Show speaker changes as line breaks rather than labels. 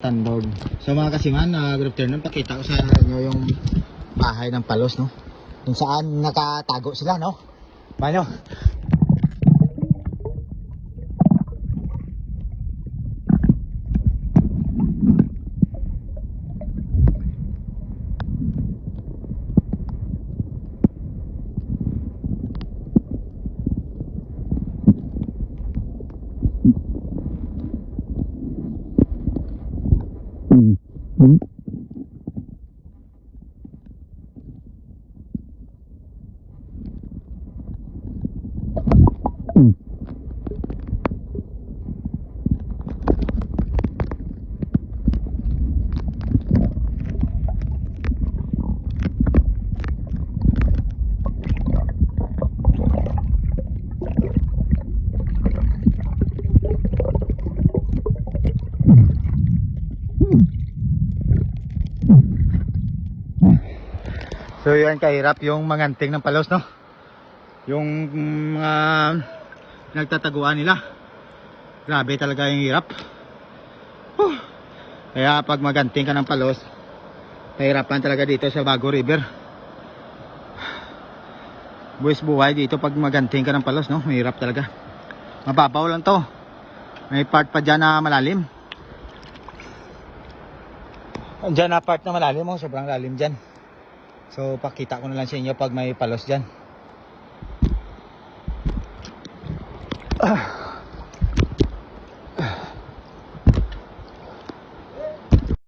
Tandog. So mga kasiman, uh, good afternoon. Pakita ko sa inyo yung bahay ng palos, no? Kung saan nakatago sila, no? ừ, đúng. So yan kahirap yung manganting ng palos, no? Yung mga nagtataguan nila. Grabe talaga yung hirap. Huh. Kaya pag maganting ka ng palos, kahirapan talaga dito sa Bago River. Buwis buhay dito pag maganting ka ng palos, no? Mahirap talaga. Mababaw lang to. May part pa dyan na malalim. Diyan na part na malalim, oh. sobrang lalim dyan. So pakita ko na lang sa inyo pag may palos dyan. Ah.